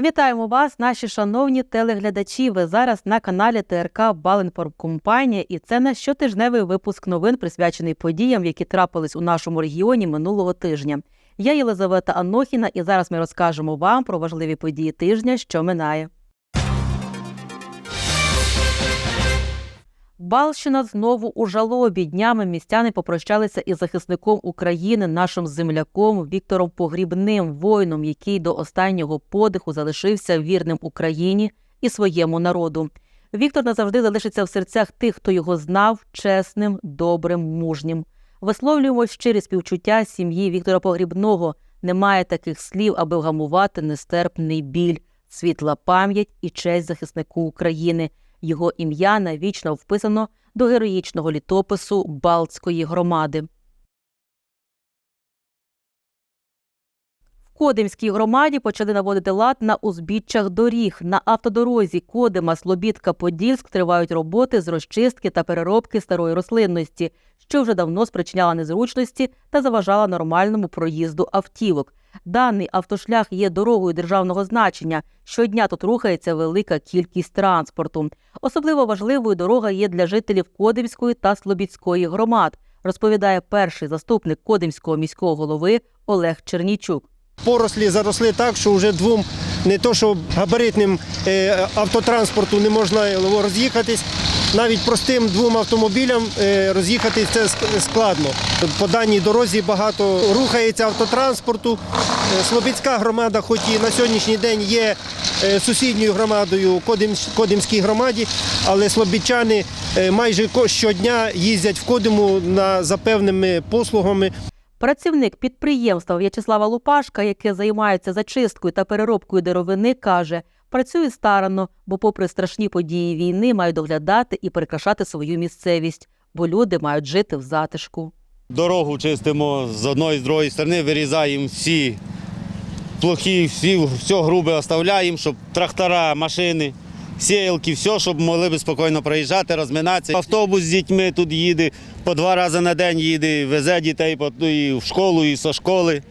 Вітаємо вас, наші шановні телеглядачі. Ви зараз на каналі ТРК Баленформкомпанія, і це наш щотижневий випуск новин, присвячений подіям, які трапились у нашому регіоні минулого тижня. Я Єлизавета Анохіна, і зараз ми розкажемо вам про важливі події тижня, що минає. Балщина знову у жалобі. Днями містяни попрощалися із захисником України, нашим земляком Віктором Погрібним, воїном, який до останнього подиху залишився вірним Україні і своєму народу. Віктор назавжди залишиться в серцях тих, хто його знав, чесним, добрим, мужнім. Висловлюємо щирі співчуття сім'ї Віктора Погрібного. Немає таких слів, аби вгамувати нестерпний біль, світла пам'ять і честь захиснику України. Його ім'я навічно вписано до героїчного літопису Балтської громади. В Кодимській громаді почали наводити лад на узбіччях доріг. На автодорозі Кодима, Слобідка, Подільськ тривають роботи з розчистки та переробки старої рослинності, що вже давно спричиняла незручності та заважала нормальному проїзду автівок. Даний автошлях є дорогою державного значення. Щодня тут рухається велика кількість транспорту. Особливо важливою дорога є для жителів Кодимської та Слобідської громад, розповідає перший заступник Кодимського міського голови Олег Чернійчук. Порослі заросли так, що вже двом не то, що габаритним е, автотранспорту не можна роз'їхатись. Навіть простим двом автомобілям е, роз'їхатись це складно. По даній дорозі багато рухається автотранспорту. Е, Слобідська громада, хоч і на сьогоднішній день є сусідньою громадою Кодимській громаді, але слобідчани майже щодня їздять в Кодиму за певними послугами. Працівник підприємства В'ячеслава Лупашка, яке займається зачисткою та переробкою деревини, каже, працює старанно, бо, попри страшні події війни, мають доглядати і прикрашати свою місцевість, бо люди мають жити в затишку. Дорогу чистимо з одної з другої сторони, вирізаємо всі плохі, всі, все грубе оставляємо, щоб трактора, машини, сіялки, все, щоб могли би спокійно проїжджати, розминатися. Автобус з дітьми тут їде, по два рази на день їде, везе дітей і в школу, і со школи.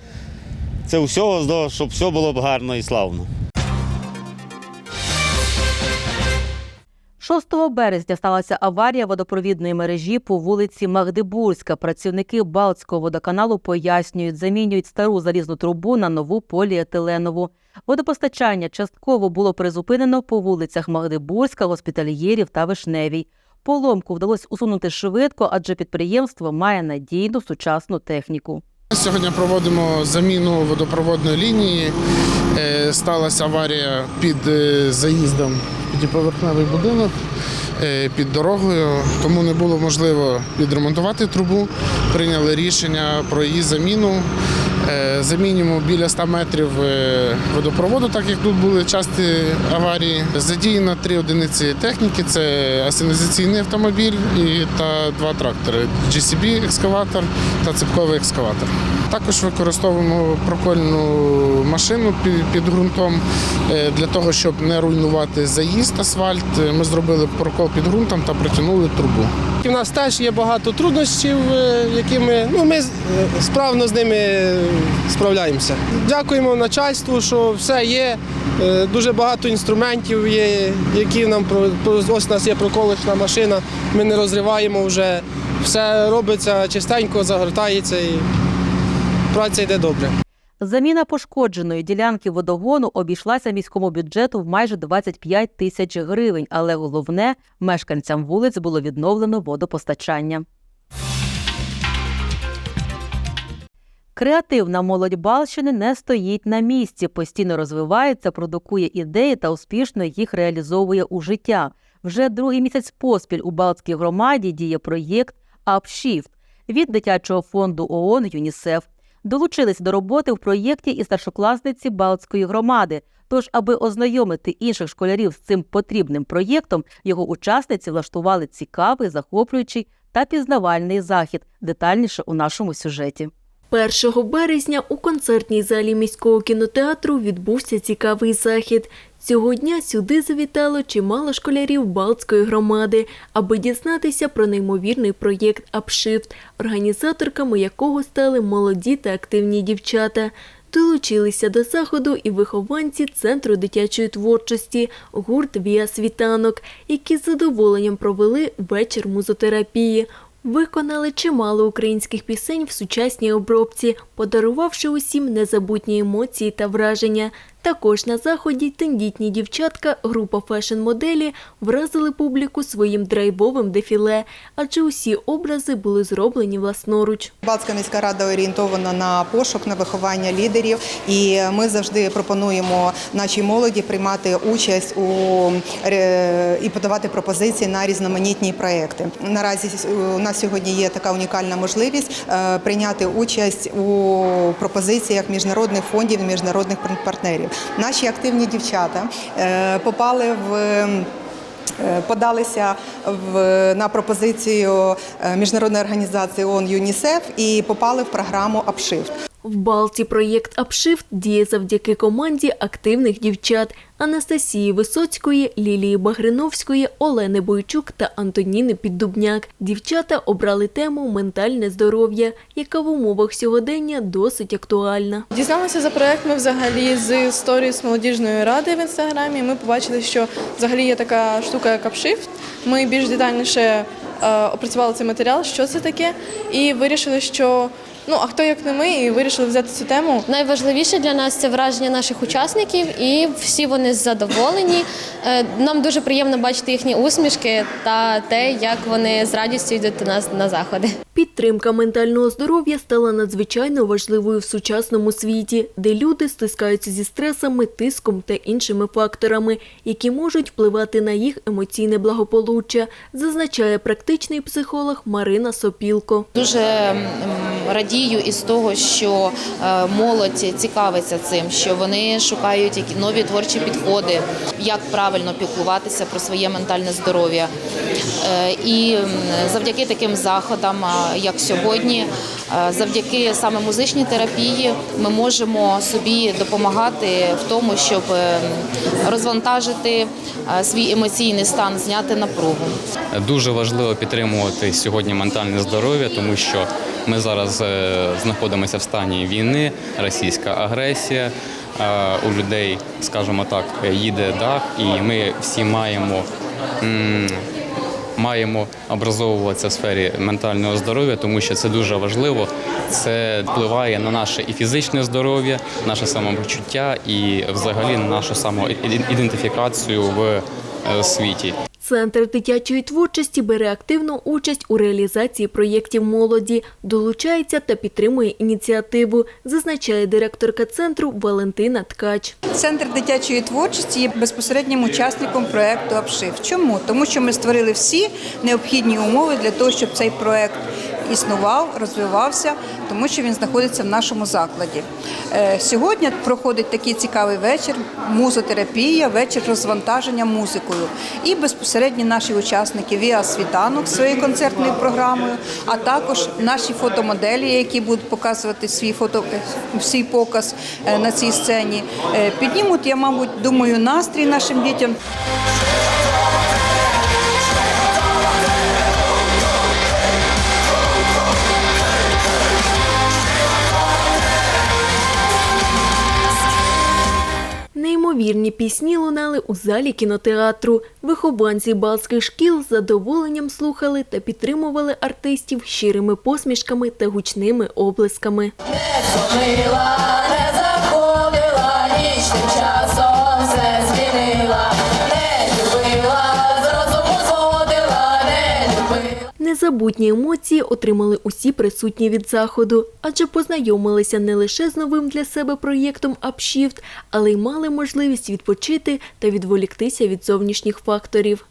Це все, щоб все було б гарно і славно. 6 березня сталася аварія водопровідної мережі по вулиці Магдебурзька. Працівники Балтського водоканалу пояснюють, замінюють стару залізну трубу на нову поліетиленову. Водопостачання частково було призупинено по вулицях Магдебурзька, Госпітальєрів та Вишневій. Поломку вдалося усунути швидко, адже підприємство має надійну сучасну техніку. Сьогодні проводимо заміну водопроводної лінії. Е, Сталася аварія під е, заїздом в п'ятиповерховий будинок е, під дорогою, тому не було можливо відремонтувати трубу. Прийняли рішення про її заміну. Е, Замінюємо біля 100 метрів е, водопроводу, так як тут були часті аварії. Задіяно три одиниці техніки: це асенізаційний автомобіль і та два трактори GCB екскаватор та ципковий екскаватор. Також використовуємо прокольну машину під ґрунтом е, для того, щоб не руйнувати заїзд асфальт. Ми зробили прокол під ґрунтом та притягнули трубу. У нас теж є багато труднощів, е, якими ну, ми е, справно з ними е, справляємося. Дякуємо начальству, що все є. Дуже багато інструментів є, які нам ось у нас є проколочна машина. Ми не розриваємо вже. Все робиться чистенько, загортається і праця йде добре. Заміна пошкодженої ділянки водогону обійшлася міському бюджету в майже 25 тисяч гривень, але головне мешканцям вулиць було відновлено водопостачання. Креативна молодь Балщини не стоїть на місці, постійно розвивається, продукує ідеї та успішно їх реалізовує у життя. Вже другий місяць поспіль у Балтській громаді діє проєкт «Upshift» від дитячого фонду ООН ЮНІСЕФ. Долучились до роботи в проєкті і старшокласниці Балтської громади. Тож, аби ознайомити інших школярів з цим потрібним проєктом, його учасниці влаштували цікавий, захоплюючий та пізнавальний захід. Детальніше у нашому сюжеті. 1 березня у концертній залі міського кінотеатру відбувся цікавий захід. Цього дня сюди завітало чимало школярів Балтської громади, аби дізнатися про неймовірний проєкт «Апшифт», організаторками якого стали молоді та активні дівчата. Долучилися до заходу і вихованці Центру дитячої творчості, гурт Віа Світанок, які з задоволенням провели вечір музотерапії. Виконали чимало українських пісень в сучасній обробці, подарувавши усім незабутні емоції та враження. Також на заході тендітні дівчатка, група фешн-моделі вразили публіку своїм драйвовим дефіле, адже усі образи були зроблені власноруч. Балтська міська рада орієнтована на пошук, на виховання лідерів, і ми завжди пропонуємо нашій молоді приймати участь у е, і подавати пропозиції на різноманітні проекти. Наразі у нас сьогодні є така унікальна можливість е, прийняти участь у пропозиціях міжнародних фондів, міжнародних партнерів. Наші активні дівчата е, попали в. е, Подалися в на пропозицію е, міжнародної організації ООН ЮНІСЕФ і попали в програму «Апшифт». В Балті проєкт «Апшифт» діє завдяки команді активних дівчат Анастасії Висоцької, Лілії Багриновської, Олени Бойчук та Антоніни Піддубняк. Дівчата обрали тему «Ментальне здоров'я», яка в умовах сьогодення досить актуальна. Дізналися за проект ми взагалі з сторіс молодіжної ради в інстаграмі. Ми побачили, що взагалі є така штука, як апшифт. Ми більш детальніше е, опрацювали цей матеріал, що це таке, і вирішили, що ну а хто як не ми, і вирішили взяти цю тему. Найважливіше для нас це враження наших учасників, і всі вони задоволені. Е, Нам дуже приємно бачити їхні усмішки та те, як вони з радістю йдуть до нас на заходи. Підтримка ментального здоров'я стала надзвичайно важливою в сучасному світі, де люди стискаються зі стресами, тиском та іншими факторами, які можуть впливати на їх емоційне благополуччя, зазначає практичний психолог Марина Сопілко. Дуже м, радію із того, що е, молодь цікавиться цим, що вони шукають нові творчі підходи, як правильно піклуватися про своє ментальне здоров'я. Е, І завдяки таким заходам, як сьогодні, е, завдяки саме музичній терапії, ми можемо собі допомагати в тому, щоб розвантажити свій емоційний стан, зняти напругу. Дуже важливо підтримувати сьогодні ментальне здоров'я, тому що ми зараз знаходимося в стані війни, російська агресія. У людей, скажімо так, їде дах, і ми всі маємо. Маємо образовуватися в сфері ментального здоров'я, тому що це дуже важливо. Це впливає на наше і фізичне здоров'я, наше самопочуття і взагалі на нашу самоідентифікацію в е, світі. Центр дитячої творчості бере активну участь у реалізації проєктів молоді, долучається та підтримує ініціативу, зазначає директорка центру Валентина Ткач. Центр дитячої творчості є безпосереднім учасником проекту «Обшив». Чому? Тому що ми створили всі необхідні умови для того, щоб цей проект існував, розвивався, тому що він знаходиться в нашому закладі. Е, Сьогодні проходить такий цікавий вечір музотерапія, вечір розвантаження музикою. І безпосередньо наші учасники Віа Світанок своєю концертною програмою, а також наші фотомоделі, які будуть показувати свій фото свій показ е, на цій сцені. Е, Піднімуть, я мабуть, думаю, настрій нашим дітям. Неймовірні пісні лунали у залі кінотеатру. Вихованці балських шкіл з задоволенням слухали та підтримували артистів щирими посмішками та гучними оплесками. Незабутні емоції отримали усі присутні від заходу, адже познайомилися не лише з новим для себе проєктом «Апшіфт», але й мали можливість відпочити та відволіктися від зовнішніх факторів.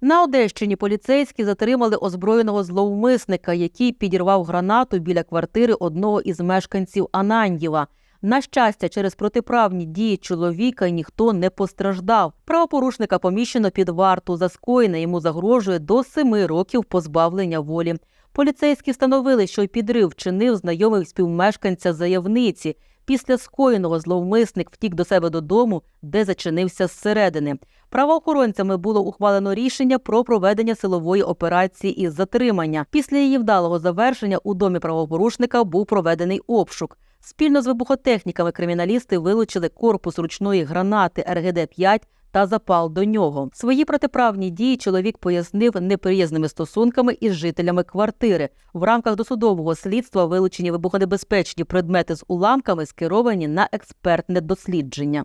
На Одещині поліцейські затримали озброєного зловмисника, який підірвав гранату біля квартири одного із мешканців Ананьєва. На щастя, через протиправні дії чоловіка ніхто не постраждав. Правопорушника поміщено під варту. За скоєне йому загрожує до семи років позбавлення волі. Поліцейські встановили, що підрив чинив знайомий співмешканця заявниці. Після скоєного зловмисник втік до себе додому, де зачинився зсередини. Правоохоронцями було ухвалено рішення про проведення силової операції із затримання. Після її вдалого завершення у домі правопорушника був проведений обшук. Спільно з вибухотехніками криміналісти вилучили корпус ручної гранати РГД-5 та запал до нього. Свої протиправні дії чоловік пояснив неприязними стосунками із жителями квартири. В рамках досудового слідства вилучені вибухонебезпечні предмети з уламками скеровані на експертне дослідження.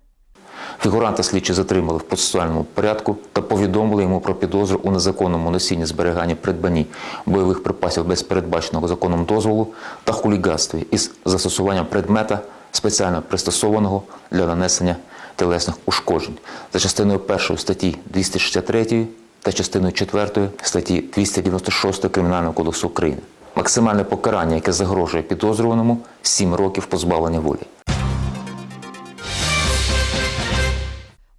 Фігуранта слідчі затримали в процесуальному порядку та повідомили йому про підозру у незаконному носінні зберіганні придбанні бойових припасів без передбаченого законом дозволу та хуліганстві із застосуванням предмета, спеціально пристосованого для нанесення тілесних ушкоджень за частиною 1 статті 263 та частиною 4 статті 296 Кримінального кодексу України. Максимальне покарання, яке загрожує підозрюваному 7 років позбавлення волі.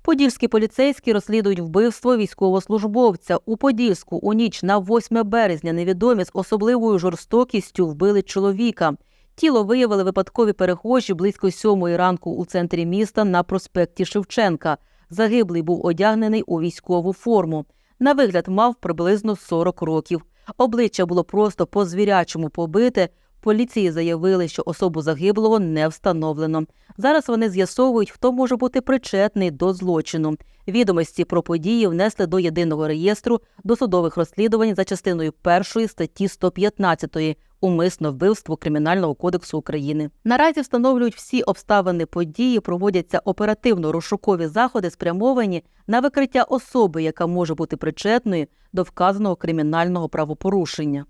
Подільські поліцейські розслідують вбивство військовослужбовця. У Подільську у ніч на 8 березня невідомі з особливою жорстокістю вбили чоловіка. Тіло виявили випадкові перехожі близько сьомої ранку у центрі міста на проспекті Шевченка. Загиблий був одягнений у військову форму. На вигляд мав приблизно 40 років. Обличчя було просто по-звірячому побите. Поліції заявили, що особу загиблого не встановлено. Зараз вони з'ясовують, хто може бути причетний до злочину. Відомості про події внесли до єдиного реєстру досудових розслідувань за частиною першої статті 115 умисне вбивство Кримінального кодексу України. Наразі встановлюють всі обставини події, проводяться оперативно-розшукові заходи, спрямовані на викриття особи, яка може бути причетною до вказаного кримінального правопорушення.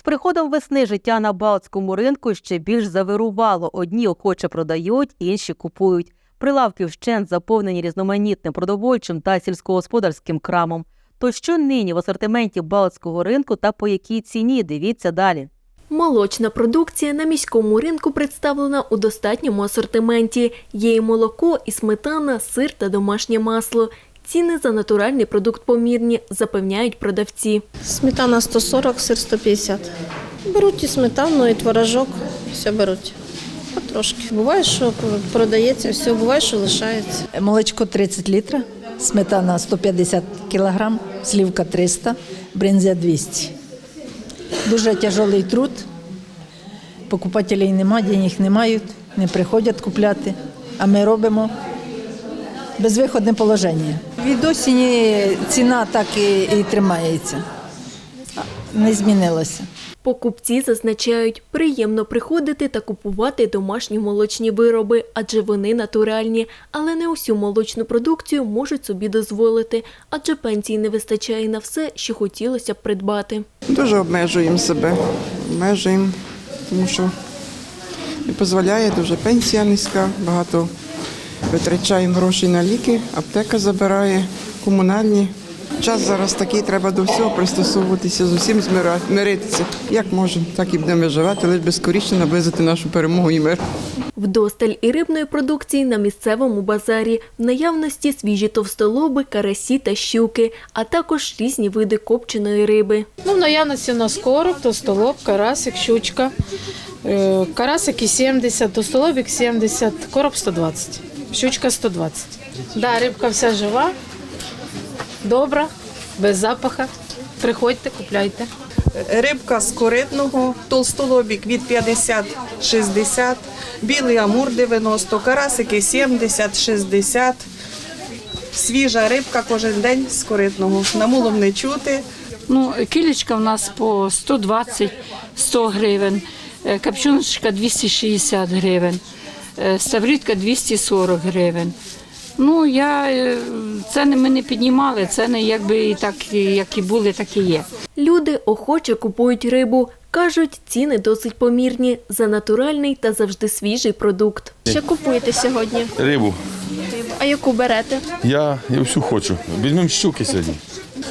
З приходом весни життя на Балтському ринку ще більш завирувало. Одні охоче продають, інші купують. Прилавки вщент заповнені різноманітним продовольчим та сільськогосподарським крамом. То що нині в асортименті Балтського ринку та по якій ціні? Дивіться далі. Молочна продукція на міському ринку представлена у достатньому асортименті. Є і молоко, і сметана, сир та домашнє масло. Ціни за натуральний продукт помірні, запевняють продавці. Сметана 140, сир 150. Беруть і сметану, і творожок, все беруть. Потрошки. Буває, що продається, все, буває, що лишається. Молочко 30 літрів, сметана 150 кг, слівка 300, бринзя 200. Дуже тяжелий труд. Покупателів немає, денег не мають, не приходять купляти. А ми робимо безвиходне положення. Від осені ціна так і, і тримається. Не змінилася. Покупці зазначають, приємно приходити та купувати домашні молочні вироби, адже вони натуральні, але не усю молочну продукцію можуть собі дозволити, адже пенсій не вистачає на все, що хотілося б придбати. Дуже обмежуємо себе, обмежуємо, тому що не дозволяє дуже пенсія низька, багато витрачаємо грошей на ліки, аптека забирає, комунальні. Час зараз такий, треба до всього пристосовуватися, з усім змира- миритися. Як можемо, так і будемо виживати, лише би скоріше наблизити нашу перемогу і мир. Вдосталь і рибної продукції на місцевому базарі, в наявності свіжі товстолоби, карасі та щуки, а також різні види копченої риби. Ну, в наявності у нас короб, тостолоб, карасик, щучка. Е, Карасики 70, тостолобик 70, короб 120, щучка 120. Да, рибка вся жива, добра, без запаха. Приходьте, купляйте. Рибка з коритного, толстолобік від 50-60, білий амур 90, карасики 70-60. Свіжа рибка кожен день з коритного. Намулом не чути. Ну, кілечка в нас по 120-100 гривень, е, капчуночка 260 гривень, ставрідка 240 гривень. Ну, я, е, ціни ми не піднімали, ціни якби і так, як і були, так і є. Люди охоче купують рибу. Кажуть, ціни досить помірні за натуральний та завжди свіжий продукт. Що купуєте сьогодні? Рибу. А яку берете? Я, я всю хочу. Візьмемо щуки сьогодні.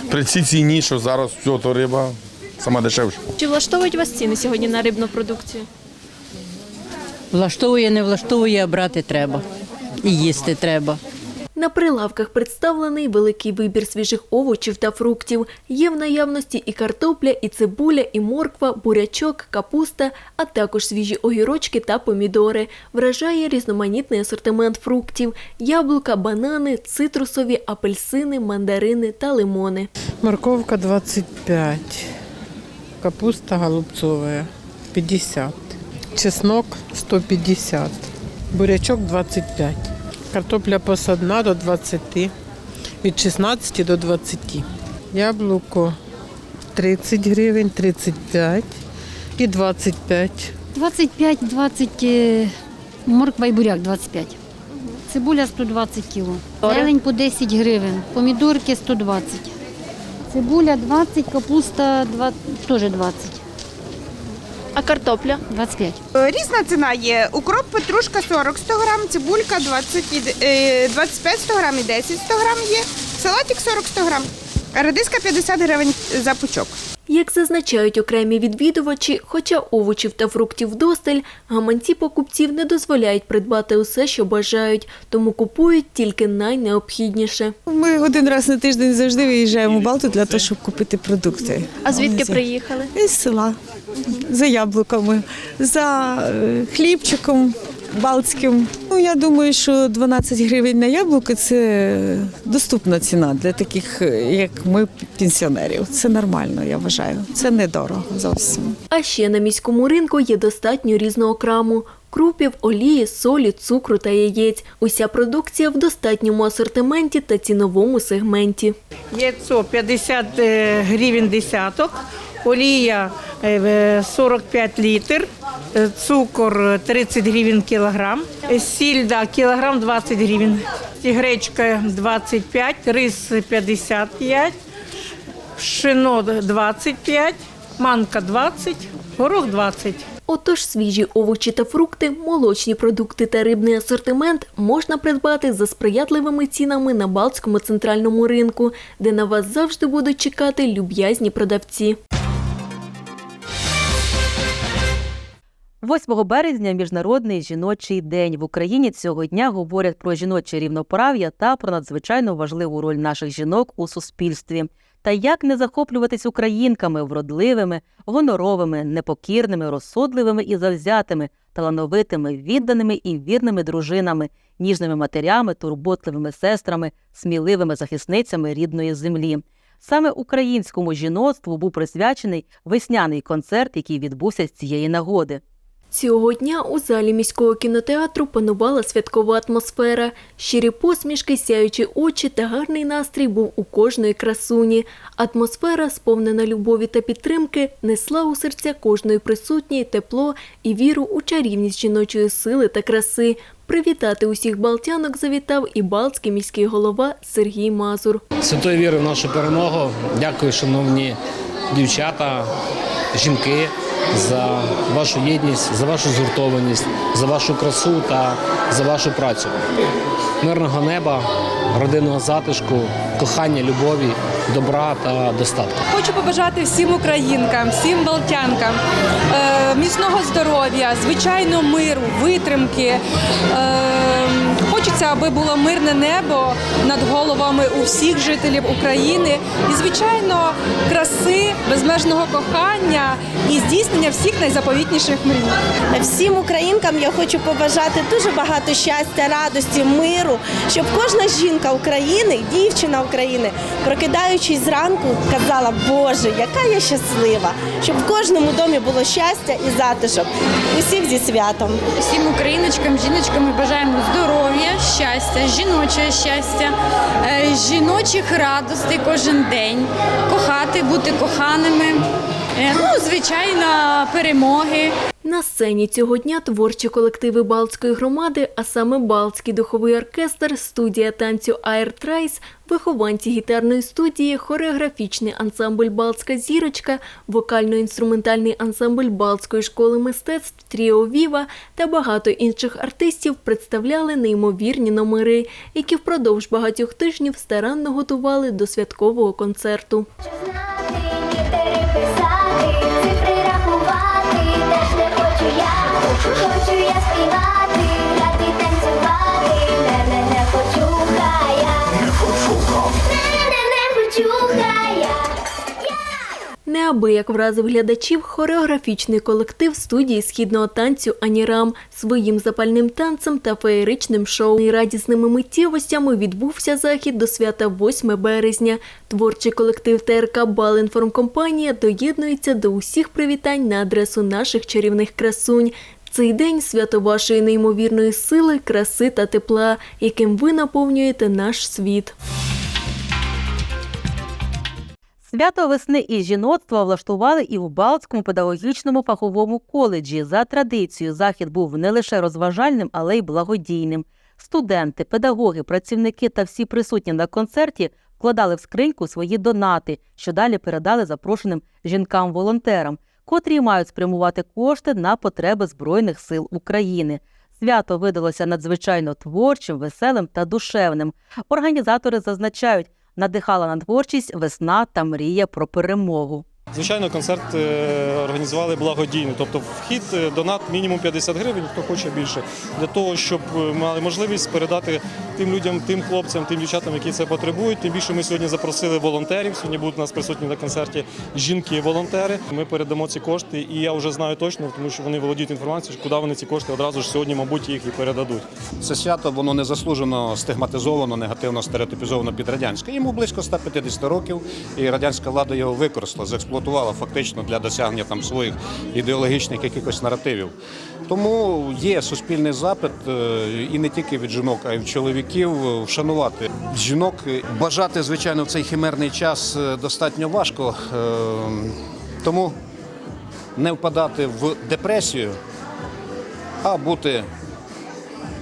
При цій ціні, що зараз все, то риба сама дешевша. Чи влаштовують вас ціни сьогодні на рибну продукцію? Влаштовує, не влаштовує, а брати треба. І їсти треба. На прилавках представлений великий вибір свіжих овочів та фруктів. Є в наявності і картопля, і цибуля, і морква, бурячок, капуста, а також свіжі огірочки та помідори. Вражає різноманітний асортимент фруктів: яблука, банани, цитрусові, апельсини, мандарини та лимони. Морковка 25, капуста голубцовая 50, чеснок 150, бурячок 25, картопля посадна до 20, від 16 до 20, яблуко 30 гривень, 35 і 25. 25, 20, е, морква і буряк 25. Цибуля 120 кіло. Зелень по 10 гривень, помідорки 120. Цибуля 20, капуста 20, теж 20. А картопля? 25. Е, Різна ціна є. Укроп, петрушка 40 100 грам, цибулька 20, і- е, 25 100 грам і 10 100 грам є. Салатик 40 100 грам. Радиска 50 гривень за пучок. Як зазначають окремі відвідувачі, хоча овочів та фруктів вдосталь, гаманці покупців не дозволяють придбати усе, що бажають, тому купують тільки найнеобхідніше. Ми один раз на тиждень завжди виїжджаємо в Балту для того, щоб купити продукти. А звідки приїхали? Із села. За яблуками, за е, хлібчиком балтським. Ну, я думаю, що 12 гривень на яблуко це доступна ціна для таких, е, як ми, пенсіонерів. Це нормально, я вважаю. Це недорого зовсім. А ще на міському ринку є достатньо різного краму. Крупів, олії, солі, цукру та яєць. Уся продукція в достатньому асортименті та ціновому сегменті. Яйцо 50 е, гривень десяток, олія е, 45 літр, е, цукор 30 гривень кілограм, е, сіль да, кілограм 20 гривень, гречка 25, рис 55, пшено 25, манка 20, горох 20. Отож, свіжі овочі та фрукти, молочні продукти та рибний асортимент можна придбати за сприятливими цінами на Балтському центральному ринку, де на вас завжди будуть чекати люб'язні продавці. 8 березня міжнародний жіночий день в Україні цього дня говорять про жіноче рівноправ'я та про надзвичайно важливу роль наших жінок у суспільстві. Та як не захоплюватись українками вродливими, гоноровими, непокірними, розсудливими і завзятими, талановитими, відданими і вірними дружинами, ніжними матерями, турботливими сестрами, сміливими захисницями рідної землі. Саме українському жіноцтву був присвячений весняний концерт, який відбувся з цієї нагоди. Цього дня у залі міського кінотеатру панувала святкова атмосфера. Щирі посмішки, сяючі очі та гарний настрій був у кожної красуні. Атмосфера, сповнена любові та підтримки, несла у серця кожної присутньої тепло і віру у чарівність жіночої сили та краси. Привітати усіх балтянок завітав і балтський міський голова Сергій Мазур. Святої віри в нашу перемогу. Дякую, шановні дівчата, жінки, за вашу єдність, за вашу згуртованість, за вашу красу та за вашу працю. Мирного неба, родинного затишку, кохання, любові, добра та достатку. Хочу побажати всім українкам, всім балтянкам е, міцного здоров'я, звичайно, миру, витримки. Хочеться, аби було мирне небо над головами у всіх жителів України і, звичайно, краси, безмежного кохання і здійснення всіх найзаповітніших мрій. Всім українкам я хочу побажати дуже багато щастя, радості, миру, щоб кожна жінка України, дівчина України, прокидаючись зранку, казала, Боже, яка я щаслива, щоб в кожному домі було щастя і затишок. Усіх зі святом. Всім україночкам, жіночкам ми бажаємо здоров'я, щастя, жіночого щастя, е, жіночих радостей кожен день, кохати, бути коханими, е, ну, звичайно, перемоги. На сцені цього дня творчі колективи Балтської громади, а саме Балтський духовий оркестр, студія танцю Air Трайс, вихованці гітарної студії, хореографічний ансамбль Балтська зірочка, вокально-інструментальний ансамбль Балтської школи мистецтв Тріо Віва та багато інших артистів представляли неймовірні номери, які впродовж багатьох тижнів старанно готували до святкового концерту. Неабияк вразив глядачів хореографічний колектив студії східного танцю Анірам своїм запальним танцем та феєричним шоу. І радісними миттєвостями відбувся захід до свята 8 березня. Творчий колектив ТРК Балінформкомпанія доєднується до усіх привітань на адресу наших чарівних красунь. Цей день свято вашої неймовірної сили, краси та тепла, яким ви наповнюєте наш світ. Свято весни і жіноцтва влаштували і в Балтському педагогічному фаховому коледжі. За традицією, захід був не лише розважальним, але й благодійним. Студенти, педагоги, працівники та всі присутні на концерті вкладали в скриньку свої донати, що далі передали запрошеним жінкам-волонтерам, котрі мають спрямувати кошти на потреби Збройних сил України. Свято видалося надзвичайно творчим, веселим та душевним. Організатори зазначають, надихала на творчість весна та мрія про перемогу. Звичайно, концерт е, організували благодійно, тобто вхід е, донат мінімум 50 гривень, хто хоче більше, для того, щоб мали можливість передати тим людям, тим хлопцям, тим дівчатам, які це потребують. Тим більше ми сьогодні запросили волонтерів. Сьогодні будуть у нас присутні на концерті жінки-волонтери. Ми передамо ці кошти, і я вже знаю точно, тому що вони володіють інформацією, куди вони ці кошти одразу ж сьогодні, мабуть, їх і передадуть. Це свято воно незаслужено стигматизовано, негативно стереотипізовано під радянське. Йому близько 150 років, і радянська влада його використала, заексплуатувала фактично для досягнення там своїх ідеологічних якихось наративів. Тому є суспільний запит е, і не тільки від жінок, а й від чоловіків е, вшанувати жінок. Бажати, звичайно, в цей химерний час е, достатньо важко. Тому не впадати в депресію, а бути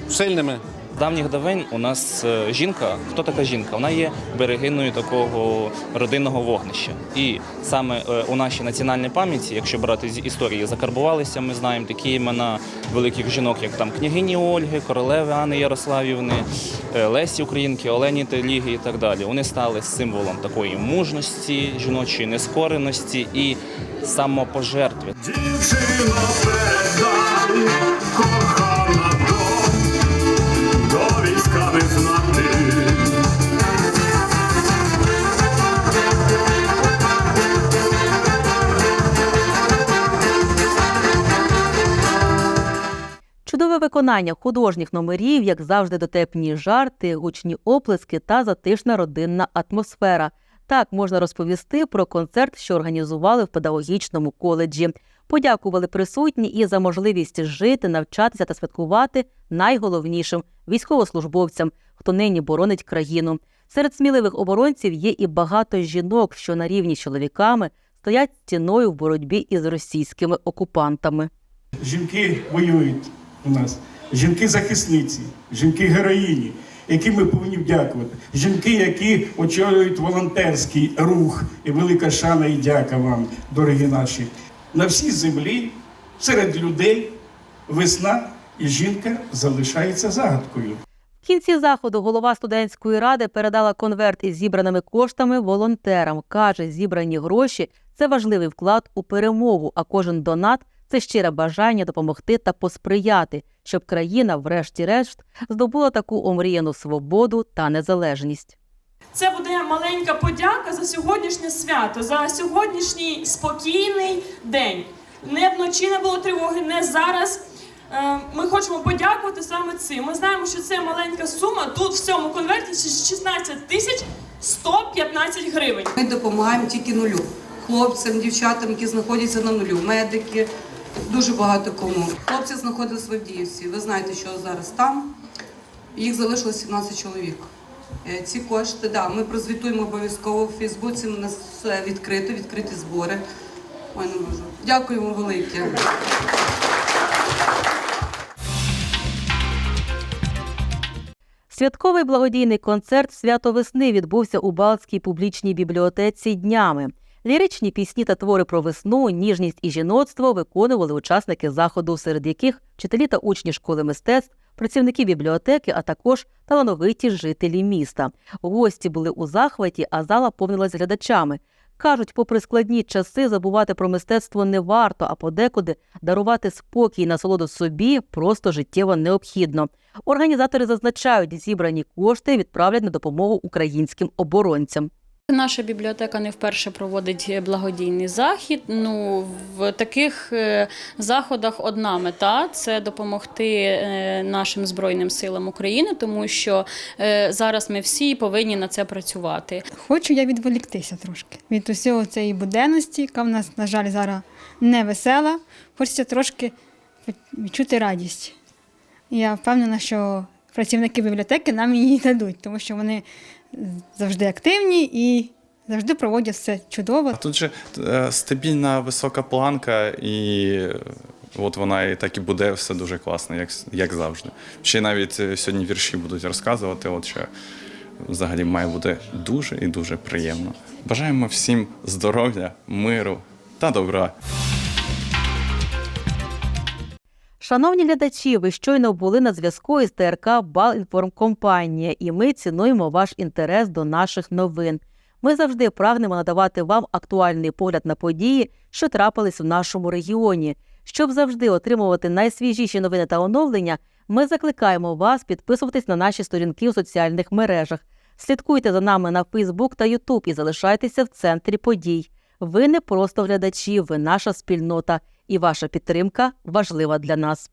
сильними. Давніх давен у нас е, жінка, хто така жінка? Вона є берегиною такого родинного вогнища. І саме е, у нашій національній пам'яті, якщо брати з історії, закарбувалися, ми знаємо такі імена великих жінок, як там княгині Ольги, королеви Анни Ярославівни, е, Лесі Українки, Олені Теліги і так далі. Вони стали символом такої мужності, жіночої нескореності і самопожертви. до виконання художніх номерів, як завжди, дотепні жарти, гучні оплески та затишна родинна атмосфера. Так можна розповісти про концерт, що організували в педагогічному коледжі. Подякували присутні і за можливість жити, навчатися та святкувати найголовнішим військовослужбовцям, хто нині боронить країну. Серед сміливих оборонців є і багато жінок, що на рівні з чоловіками стоять стіною в боротьбі із російськими окупантами. Жінки воюють у нас, жінки-захисниці, жінки-героїні, яким ми повинні дякувати. Жінки, які очолюють волонтерський рух. І велика шана і дяка вам, дорогі наші. На всій землі, серед людей, весна і жінка залишається загадкою. В кінці заходу голова студентської ради передала конверт із зібраними коштами волонтерам. Каже, зібрані гроші це важливий вклад у перемогу, а кожен донат це щире бажання допомогти та посприяти, щоб країна, врешті-решт, здобула таку омріяну свободу та незалежність. Це буде маленька подяка за сьогоднішнє свято, за сьогоднішній спокійний день. Не вночі не було тривоги, не зараз. Е, Ми хочемо подякувати саме цим. Ми знаємо, що це маленька сума. Тут в цьому конверті 16 тисяч 115 гривень. Ми допомагаємо тільки нулю. Хлопцям, дівчатам, які знаходяться на нулю, медики, дуже багато кому. Хлопці знаходились в Авдіївці. Ви знаєте, що зараз там. Їх залишилось 17 чоловік. Е, Ці кошти, да, ми прозвітуємо обов'язково в Фейсбуці. У нас все відкрито, відкриті збори. Ой, не можу. Дякуємо велике. Святковий благодійний концерт Свято весни відбувся у Балтській публічній бібліотеці днями. Ліричні пісні та твори про весну, ніжність і жіноцтво виконували учасники заходу, серед яких вчителі та учні школи мистецтв, працівники бібліотеки, а також талановиті жителі міста. Гості були у захваті, а зала повнилась глядачами. Кажуть, попри складні часи, забувати про мистецтво не варто, а подекуди дарувати спокій і насолоду собі просто життєво необхідно. Організатори зазначають, зібрані кошти відправлять на допомогу українським оборонцям. Наша бібліотека не вперше проводить благодійний захід. Ну в таких е, заходах одна мета це допомогти е, нашим збройним силам України, тому що е, зараз ми всі повинні на це працювати. Хочу я відволіктися трошки від усього цієї буденності, яка в нас, на жаль, зараз не весела. Хочеться трошки відчути радість. Я впевнена, що працівники бібліотеки нам її дадуть, тому що вони завжди активні і завжди проводять все чудово. Тут же е, стабільна висока планка, і е, от вона і так і буде все дуже класно, як, як завжди. Ще навіть е, сьогодні вірші будуть розказувати, от що взагалі має бути дуже і дуже приємно. Бажаємо всім здоров'я, миру та добра. Шановні глядачі, ви щойно були на зв'язку із ТРК Балінформкомпанія, і ми цінуємо ваш інтерес до наших новин. Ми завжди прагнемо надавати вам актуальний погляд на події, що трапились в нашому регіоні. Щоб завжди отримувати найсвіжіші новини та оновлення, ми закликаємо вас підписуватись на наші сторінки у соціальних мережах. Слідкуйте за нами на Фейсбук та Ютуб і залишайтеся в центрі подій. Ви не просто глядачі, ви наша спільнота, і ваша підтримка важлива для нас.